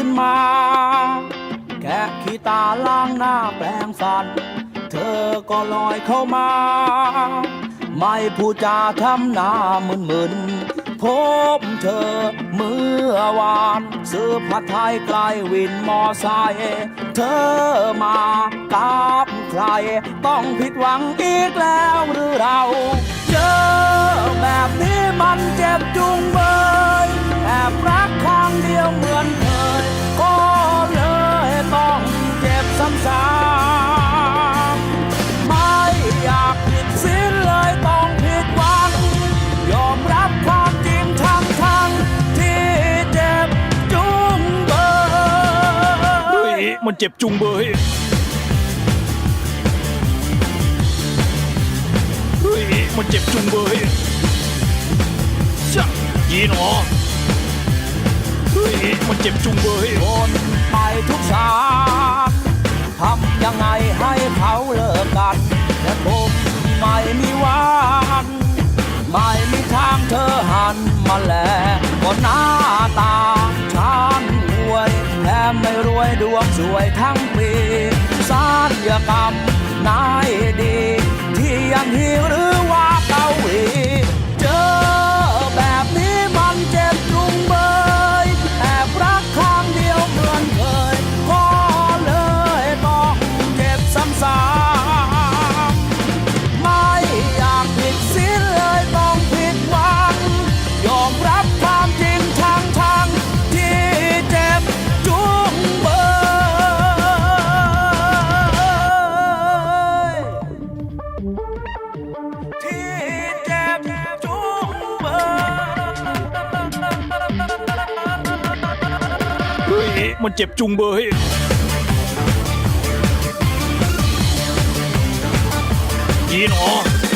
ขึ้นมาแกะขี้ตาล้างหน้าแปรงฟัน เธอก็ลอยเข้ามา ไม่พูดจาทำหน้ามึนๆพบเธอเมื่อวานซื้อผัดไทยไกลวินมอไซค์เธอมากับใคร ต้องผิดหวังอีกแล้วหรือเรา เจอแบบนี้มันเจ็บจุงเบยแอบรักข้งเดียวเหมือน จ็บซ้ำๆไม่อยากผิดสิ้นเลยต้องผิดหวัง ยอมรับความจริงทั้งทั้งๆที่เจ็บจุงเบเฮ้ยยมันเจ็บจุงเบยเฮ้ยมันเจ็บจุงเบยช่างยีหนอเฮ้ยมันเจ็บจุงเบยโอนไปทุกสาม ทำยังไงให้เขาเลิกกันแต่ผมไม่มีวันไม่มีทางเธอหันมาแลก็หน้าตาฉันรวยแถมไม่รวยดวงสวยทั้งปีสัญญกรรมนายดี ที่ยังฮีหรือว่าเกาหลี มันเจ็บจุงเบยยีหนอ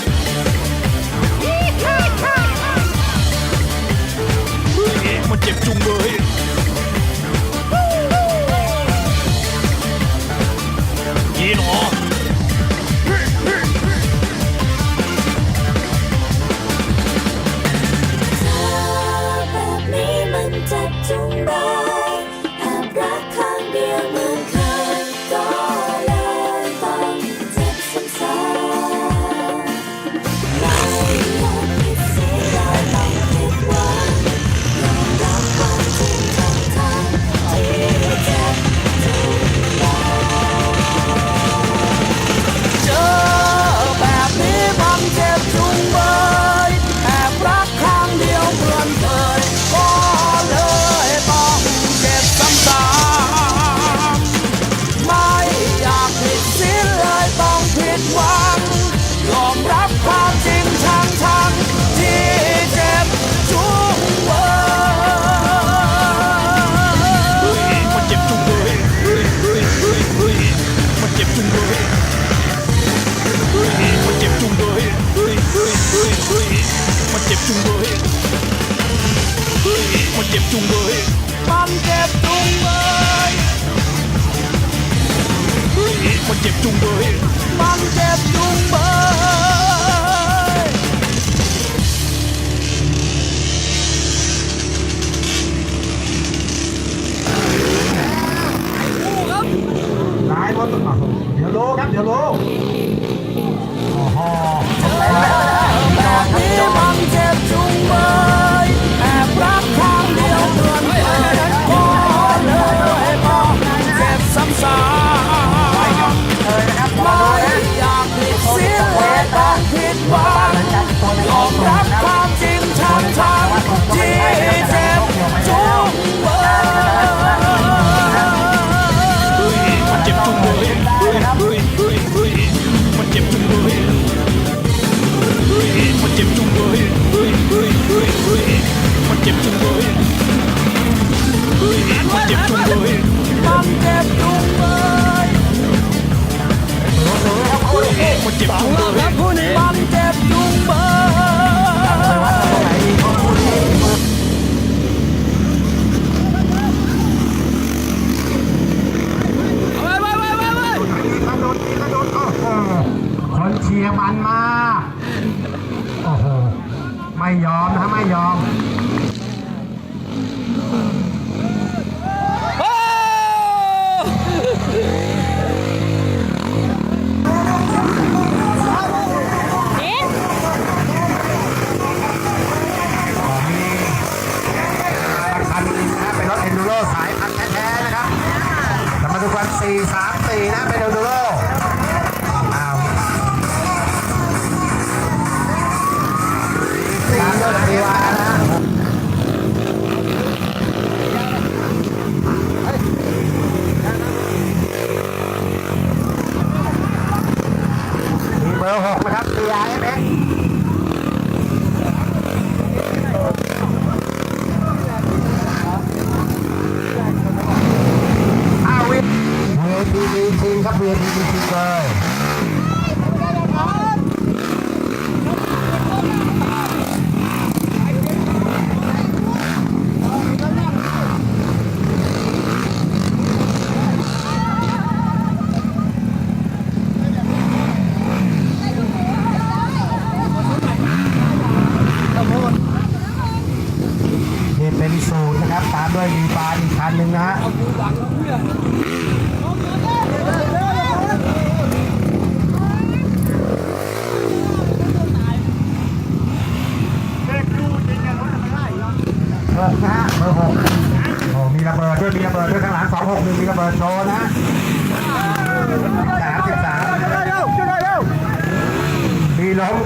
เจ็บจุงเบยมันเจ็บจุงเบยเฮ้ยมันเจ็บจุงเบยมันเจ็บจุงเบยนายรถอะเดี๋ยวรู้ครับเดี๋ยวรู้โอ้โห มัน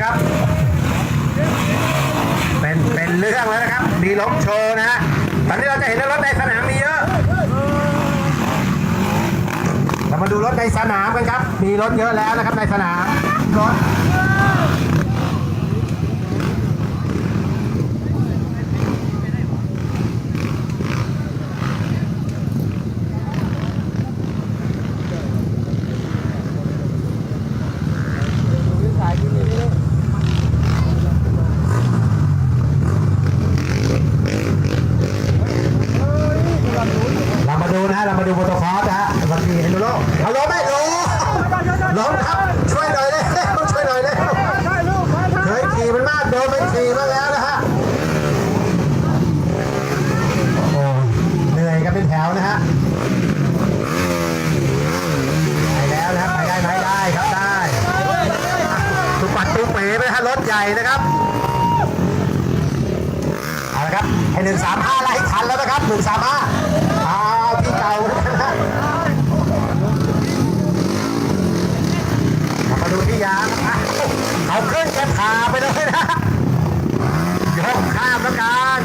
ครับ เป็นเป็นเรื่องแล้วนะครับ มีล้มโชว์นะฮะตอนนี้เราจะเห็นว่ารถในสนามมีเยอะเรามาดูรถในสนามกันครับ มีรถเยอะแล้วนะครับในสนามรถ นะเรามาดูโมโตคอร์สนะฮะวันนี้เห็นดูโลเอาล้มไหมล้มล้มครับ ช่วยหน่อยเลยช่วยหน่อยเลยเคยขี่มันมากโดนไปขี่มาแล้วนะฮะโอ้โหเหนื่อยกันเป็นแถวนะฮะไปแล้วนะครับไปได้ไหมได้ครับได้ตุกปัดตุกเป๋ไปฮะรถใหญ่นะครับเอาละครับให้หนึ่งสามห้าไล่ทันแล้วนะครับหนึ่งสามห้า ขึ้นแกพาไปเลยนะยกข้ามแล้วกัน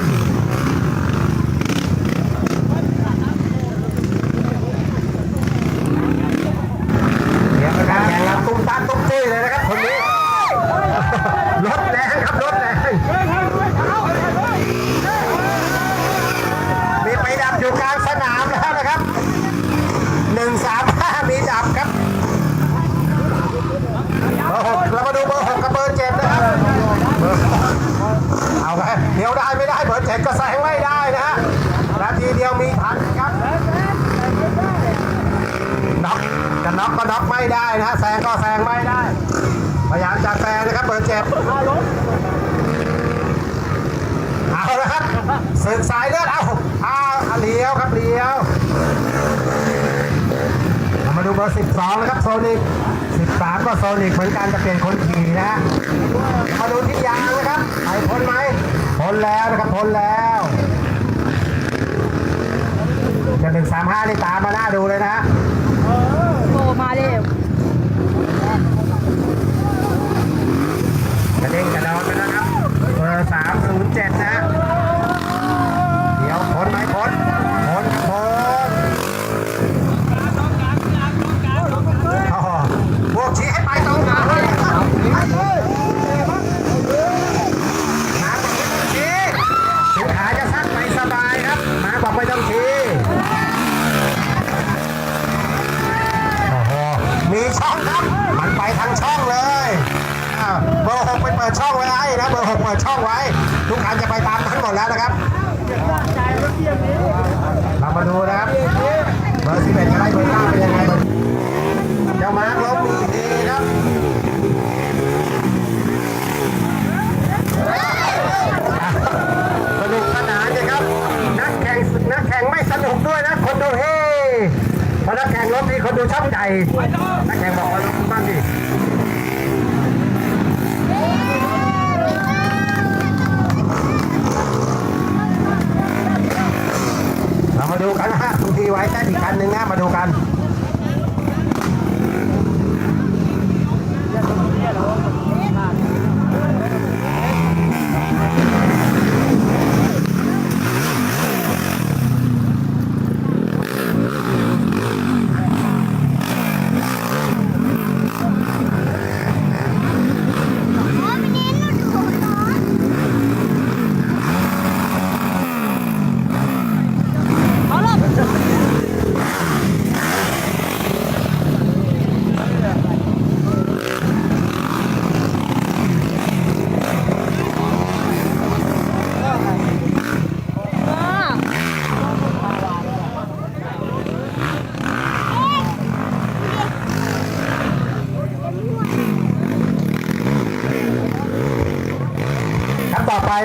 เดี๋ยวนะครับแข่งรับตุ้มตามตุ้มตุ้ยเลยนะครับคนนี้ รถแรงครับรถแรง มีไปดับอยู่กลางสนามแล้วนะครับหนึ่งสามห้ามีดับครับเบอร์หกเรามาดูเบอร์หกกับเบอร์เจ็ดนะครับเบอร์เอาไปเดี๋ยวได้ไม่ได้เบอร์เจ็ดก็แซงไม่ได้นะฮะนาทีเดียวมีทันครับน็อกจะน็อกก็น็อก ไม่ได้นะฮะแซงก็แซงไม่ได้ พยายามจะแซงนะครับเบอร์เจ็ดเอาละครับศึกสายเลือดเอาเอาเลี้ยวครับเลี้ยวมาดูเบอร์12นะครับโซนิก13ก็โซนิกเหมือนกันจะเปลี่ยนคนขี่นะฮะมาดูที่ยางนะครับไปพ้นไหมพ้นแล้วนะครับพ้นแล้วจะหนึ่งสามห้านี่ตามมาหน้าดูเลยนะฮะ เร็วกระเด้งกระดอนกันนะครับเบอร์สามศูนย์เจ็ดนะ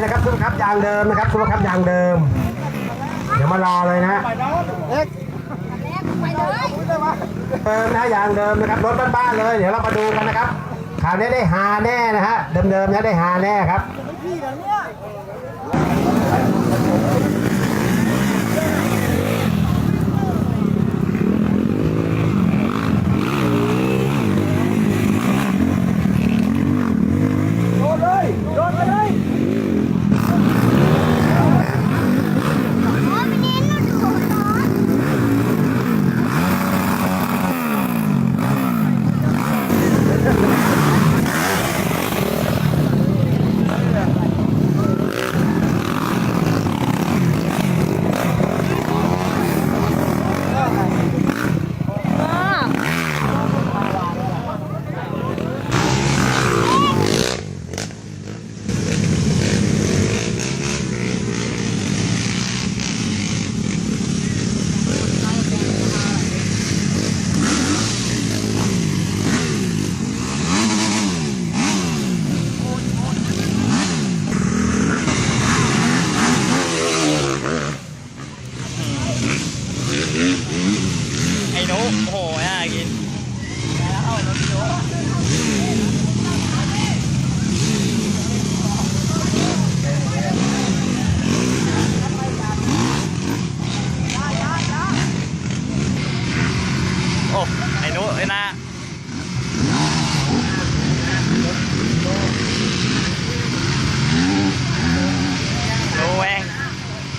นะครับซุปเปอร์คัพยางเดิมนะครับซุปเปอร์คัพยางเดิม เดี๋ยวมารอเลยนะเล็กเดิมนะยางเดิมนะครับรถบ้านๆเลย เดี๋ยวเรามาดูกันนะครับคราวนี้ได้ฮาแน่นะฮะเดิมๆนะได้ฮาแน่ครับ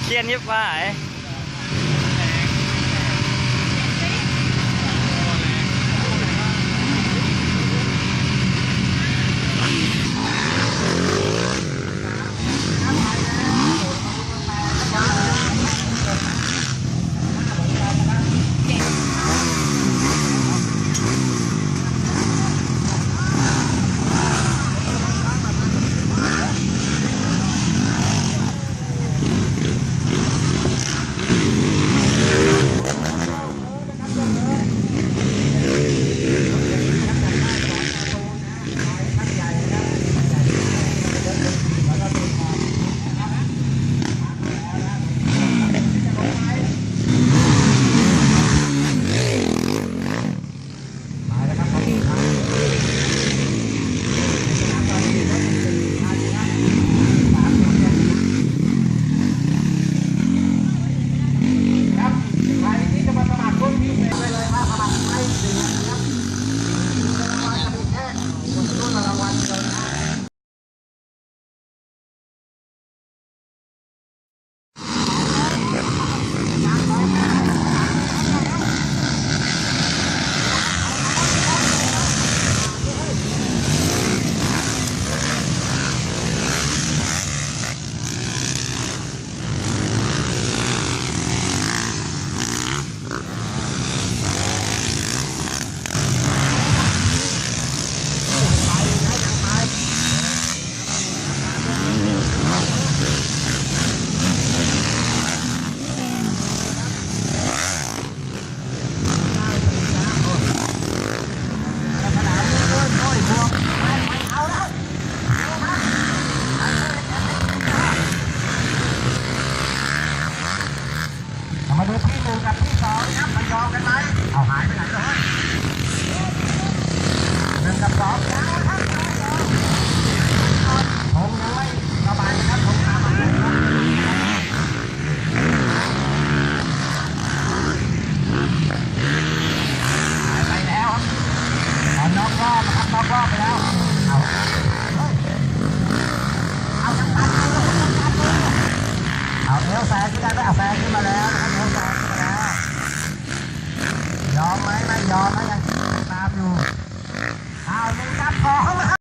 เครียนยิบว่าไอ ยอมนะยังตามอยู่เอาเลยครับสองนะ